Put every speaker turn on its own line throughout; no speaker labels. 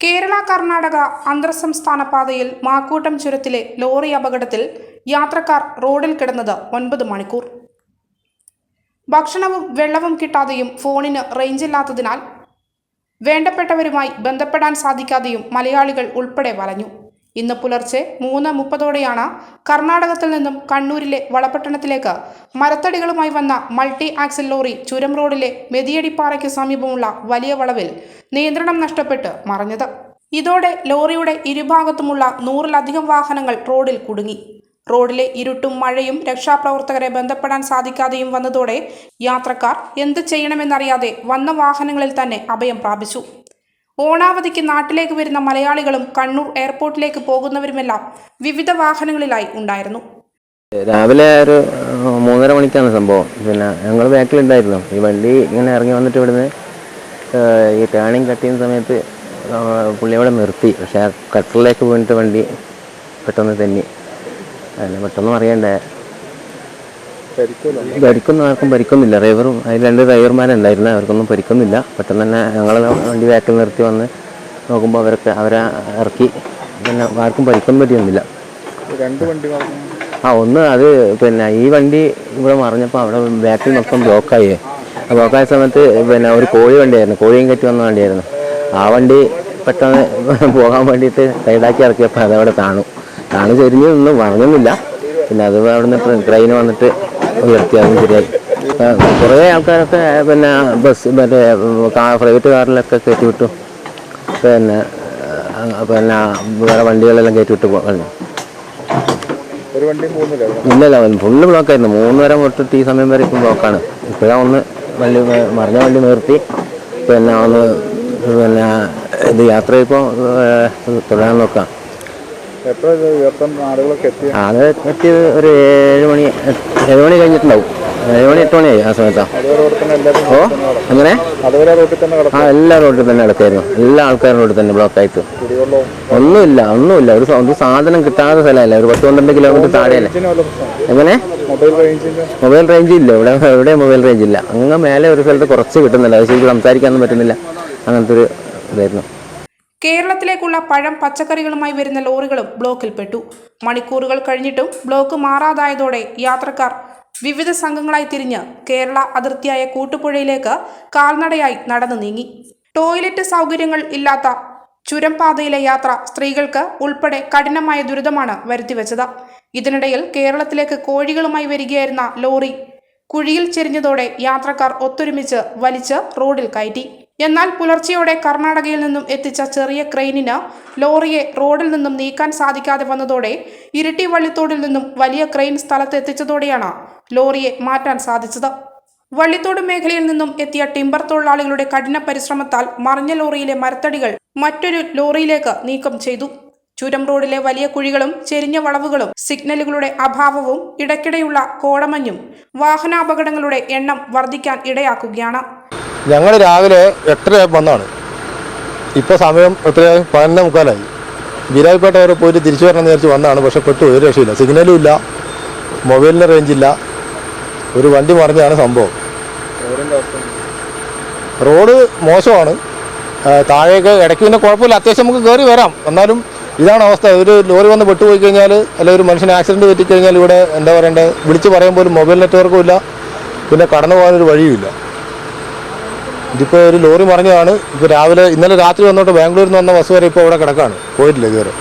കേരള കർണാടക അന്തർ സംസ്ഥാന പാതയിൽ മാക്കൂട്ടം ചുരത്തിലെ ലോറി അപകടത്തിൽ യാത്രക്കാർ റോഡിൽ കിടന്നത് ഒൻപത് മണിക്കൂർ. ഭക്ഷണവും വെള്ളവും കിട്ടാതെയും ഫോണിന് റേഞ്ചില്ലാത്തതിനാൽ വേണ്ടപ്പെട്ടവരുമായി ബന്ധപ്പെടാൻ സാധിക്കാതെയും മലയാളികൾ ഉൾപ്പെടെ വലഞ്ഞു. ഇന്ന് പുലർച്ചെ മൂന്ന് മുപ്പതോടെയാണ് കർണാടകത്തിൽ നിന്നും കണ്ണൂരിലെ വളപട്ടണത്തിലേക്ക് മരത്തടികളുമായി വന്ന മൾട്ടി ആക്സിൽ ലോറി ചുരം റോഡിലെ മെതിയടിപ്പാറയ്ക്ക് സമീപമുള്ള വലിയ വളവിൽ നിയന്ത്രണം നഷ്ടപ്പെട്ട് മറഞ്ഞത്. ഇതോടെ ലോറിയുടെ ഇരുഭാഗത്തുമുള്ള നൂറിലധികം വാഹനങ്ങൾ റോഡിൽ കുടുങ്ങി. റോഡിലെ ഇരുട്ടും മഴയും രക്ഷാപ്രവർത്തകരെ ബന്ധപ്പെടാൻ സാധിക്കാതെയും വന്നതോടെ യാത്രക്കാർ എന്ത് ചെയ്യണമെന്നറിയാതെ വന്ന വാഹനങ്ങളിൽ തന്നെ അഭയം പ്രാപിച്ചു. ഓണാവധിക്ക് നാട്ടിലേക്ക് വരുന്ന മലയാളികളും കണ്ണൂർ എയർപോർട്ടിലേക്ക് പോകുന്നവരുമെല്ലാം വിവിധ വാഹനങ്ങളിലായി ഉണ്ടായിരുന്നു.
രാവിലെ ഒരു മൂന്നര മണിക്കാണ് സംഭവം. പിന്നെ ഞങ്ങൾ ബാക്കിലുണ്ടായിരുന്നു. ഈ വണ്ടി ഇങ്ങനെ ഇറങ്ങി വന്നിട്ട് ഇവിടുന്ന് ഈ ടേണിങ് കട്ട് ചെയ്യുന്ന സമയത്ത് പുള്ളി അവിടെ നിർത്തി. പക്ഷേ ആ കട്ടറിലേക്ക് പോയിട്ട് വണ്ടി പെട്ടെന്ന് തന്നെ. പെട്ടെന്ന് അറിയണ്ടേ? പരിക്കൊന്നും ആർക്കും പരിക്കൊന്നുമില്ല ഡ്രൈവറും അതിൽ രണ്ട് ഡ്രൈവർമാരുണ്ടായിരുന്നു അവർക്കൊന്നും പരിക്കൊന്നുമില്ല പെട്ടെന്ന് തന്നെ ഞങ്ങൾ വണ്ടി ബാക്കിൽ നിർത്തി വന്ന് നോക്കുമ്പോൾ അവരൊക്കെ അവരെ ഇറക്കി. പിന്നെ ആർക്കും പരിക്കൊന്നും പറ്റിയൊന്നുമില്ല.
രണ്ട് വണ്ടി
ആ ഒന്ന് അത് പിന്നെ ഈ വണ്ടി ഇവിടെ മറിഞ്ഞപ്പോൾ അവിടെ ബാക്കിൽ മൊത്തം ബ്ലോക്കായി ബ്ലോക്കായ സമയത്ത് പിന്നെ ഒരു കോഴി വണ്ടിയായിരുന്നു. കോഴിയും കയറ്റി വന്ന വണ്ടിയായിരുന്നു. ആ വണ്ടി പെട്ടെന്ന് പോകാൻ വേണ്ടിയിട്ട് സൈഡാക്കി ഇറക്കിയപ്പോൾ അതവിടെ കാണും. കാണു ചെരിഞ്ഞു ഒന്നും മറിഞ്ഞൊന്നുമില്ല. പിന്നെ അത് അവിടെ നിന്ന് ട്രെയിൻ വന്നിട്ട് അതും ശരിയായി കുറേ ആൾക്കാരൊക്കെ പിന്നെ ബസ് മറ്റേ പ്രൈവറ്റ് കാറിലൊക്കെ കയറ്റി വിട്ടു പിന്നെ പിന്നെ വേറെ വണ്ടികളെല്ലാം കയറ്റി വിട്ടു
പോകുന്നു
ഇല്ലല്ല ഫുള്ള് ബ്ലോക്കായിരുന്നു മൂന്നര തൊട്ടിട്ട് ഈ സമയം വരെ ഇപ്പം ബ്ലോക്കാണ് ഇപ്പോഴാണ് ഒന്ന് വണ്ടി മറിഞ്ഞ വണ്ടി നിർത്തി. പിന്നെ ഒന്ന് പിന്നെ ഇത് യാത്ര ഇപ്പോൾ തുടരാൻ നോക്കാം. അത് എത്തിയത് ഒരു ഏഴ് മണി ഏഴ് മണി കഴിഞ്ഞിട്ടുണ്ടാവും. ഏഴ് മണി എട്ട് മണിയായി ആ
സമയത്താ.
ഓ അങ്ങനെ ആ എല്ലാ റോഡിൽ തന്നെ കിടക്കായിരുന്നു എല്ലാ ആൾക്കാരും റോഡിൽ തന്നെ ബ്ലോക്കായിട്ട്
ആയിട്ട്.
ഒന്നുമില്ല ഒന്നുമില്ല. ഒരു സാധനം കിട്ടാത്ത സ്ഥലമല്ല? ഒരു പത്ത് പന്ത്രണ്ട് കിലോമീറ്റർ താഴെയല്ലേ? എങ്ങനെ?
മൊബൈൽ
റേഞ്ച് ഇല്ല ഇവിടെ എവിടെ മൊബൈൽ റേഞ്ച് ഇല്ല അങ്ങ് മേലെ ഒരു സ്ഥലത്ത് കുറച്ച് കിട്ടുന്നില്ല അത് ശരിക്കും സംസാരിക്കാനൊന്നും പറ്റുന്നില്ല. അങ്ങനത്തെ ഒരു ഇതായിരുന്നു.
കേരളത്തിലേക്കുള്ള പഴം പച്ചക്കറികളുമായി വരുന്ന ലോറികളും ബ്ലോക്കിൽപ്പെട്ടു. മണിക്കൂറുകൾ കഴിഞ്ഞിട്ടും ബ്ലോക്ക് മാറാതായതോടെ യാത്രക്കാർ വിവിധ സംഘങ്ങളായി തിരിഞ്ഞ് കേരള അതിർത്തിയായ കൂട്ടുപുഴയിലേക്ക് കാൽനടയായി നടന്നു നീങ്ങി. ടോയ്ലറ്റ് സൗകര്യങ്ങൾ ഇല്ലാത്ത ചുരംപാതയിലെ യാത്ര സ്ത്രീകൾക്ക് ഉൾപ്പെടെ കഠിനമായ ദുരിതമാണ് വരുത്തിവെച്ചത്. ഇതിനിടയിൽ കേരളത്തിലേക്ക് കോഴികളുമായി വരികയായിരുന്ന ലോറി കുഴിയിൽ ചെരിഞ്ഞതോടെ യാത്രക്കാർ ഒത്തൊരുമിച്ച് വലിച്ച് റോഡിൽ കയറ്റി. എന്നാൽ പുലർച്ചെയോടെ കർണാടകയിൽ നിന്നും എത്തിച്ച ചെറിയ ക്രെയിനിന് ലോറിയെ റോഡിൽ നിന്നും നീക്കാൻ സാധിക്കാതെ വന്നതോടെ ഇരിട്ടി വള്ളിത്തോടിൽ നിന്നും വലിയ ക്രെയിൻ സ്ഥലത്ത് എത്തിച്ചതോടെയാണ് ലോറിയെ മാറ്റാൻ സാധിച്ചത്. വള്ളിത്തോട് മേഖലയിൽ നിന്നും എത്തിയ ടിമ്പർ തൊഴിലാളികളുടെ കഠിന പരിശ്രമത്താൽ മറിഞ്ഞ ലോറിയിലെ മരത്തടികൾ മറ്റൊരു ലോറിയിലേക്ക് നീക്കം ചെയ്തു. ചുരം റോഡിലെ വലിയ കുഴികളും ചെരിഞ്ഞ വളവുകളും സിഗ്നലുകളുടെ അഭാവവും ഇടയ്ക്കിടെയുള്ള കോടമഞ്ഞും വാഹനാപകടങ്ങളുടെ എണ്ണം വർദ്ധിക്കാൻ ഇടയാക്കുകയാണ്.
ഞങ്ങൾ രാവിലെ എട്ടര വന്നാണ്. ഇപ്പോൾ സമയം എത്രയായി പതിനൊന്നേ മുക്കാലായി. വിരായിപ്പേട്ട വരെ പോയിട്ട് തിരിച്ചു വരണം എന്ന് വിചാരിച്ച് വന്നതാണ് പക്ഷെ പെട്ടു ഒരു രക്ഷയില്ല. സിഗ്നലും ഇല്ല മൊബൈലിന് റേഞ്ചില്ല ഒരു വണ്ടി മറിഞ്ഞാണ് സംഭവം. റോഡ് മോശമാണ്. താഴേക്ക് ഇടയ്ക്ക് പിന്നെ കുഴപ്പമില്ല. അത്യാവശ്യം നമുക്ക് കയറി വരാം. എന്നാലും ഇതാണ് അവസ്ഥ. ഒരു ലോറി വന്ന് പെട്ടുപോയി കഴിഞ്ഞാൽ അല്ലെങ്കിൽ ഒരു മനുഷ്യന് ആക്സിഡന്റ് പറ്റിക്കഴിഞ്ഞാൽ ഇവിടെ എന്താ പറയേണ്ടത് വിളിച്ച് പറയാൻ പോലും മൊബൈൽ നെറ്റ്വർക്കും ഇല്ല. പിന്നെ കടന്നു പോകാനൊരു വഴിയുമില്ല ഇതിപ്പോൾ ഒരു ലോറി മറിഞ്ഞതാണ്. ഇപ്പോൾ രാവിലെ ഇന്നലെ രാത്രി വന്നോട്ട് ബാംഗ്ലൂരിൽ നിന്ന് വന്ന ബസ് വരെ ഇപ്പോൾ അവിടെ കിടക്കാണ്. പോയിട്ടില്ല ഇതുവരെ.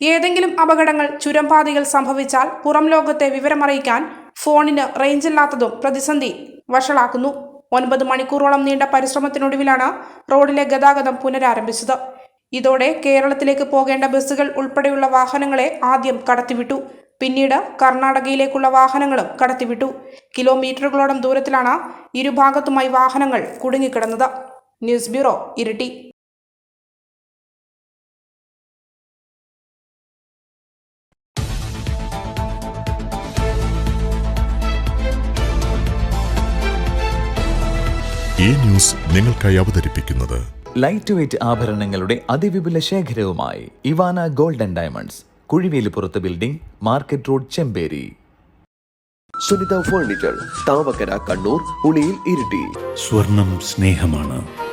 ഏതെങ്കിലും അപകടങ്ങൾ ചുരംപാതയിൽ സംഭവിച്ചാൽ പുറം ലോകത്തെ വിവരമറിയിക്കാൻ ഫോണിന് റേഞ്ചില്ലാത്തതും പ്രതിസന്ധി വഷളാക്കുന്നു. ഒൻപത് മണിക്കൂറോളം നീണ്ട പരിശ്രമത്തിനൊടുവിലാണ് റോഡിലെ ഗതാഗതം പുനരാരംഭിച്ചത്. ഇതോടെ കേരളത്തിലേക്ക് പോകേണ്ട ബസ്സുകൾ ഉൾപ്പെടെയുള്ള വാഹനങ്ങളെ ആദ്യം കടത്തിവിട്ടു. പിന്നീട് കർണാടകയിലേക്കുള്ള വാഹനങ്ങളും കടത്തിവിട്ടു. കിലോമീറ്ററുകളോളം ദൂരത്തിലാണ് ഇരുഭാഗത്തുമായി വാഹനങ്ങൾ കുടുങ്ങിക്കിടന്നത്. News bureau Iritty.
ഈ ന്യൂസ് നിങ്ങൾക്കായി അവതരിപ്പിക്കുന്നത്
ലൈറ്റ് വെയ്റ്റ് ആഭരണങ്ങളുടെ അതിവിപുല ശേഖരവുമായി Ivana golden diamonds കുഴിവേലിപ്പുറത്ത് building market road Chemperi.
Sunitha furniture Thavakkara Kannur Uliyil Iritty.
സ്വർണം സ്നേഹമാണ്.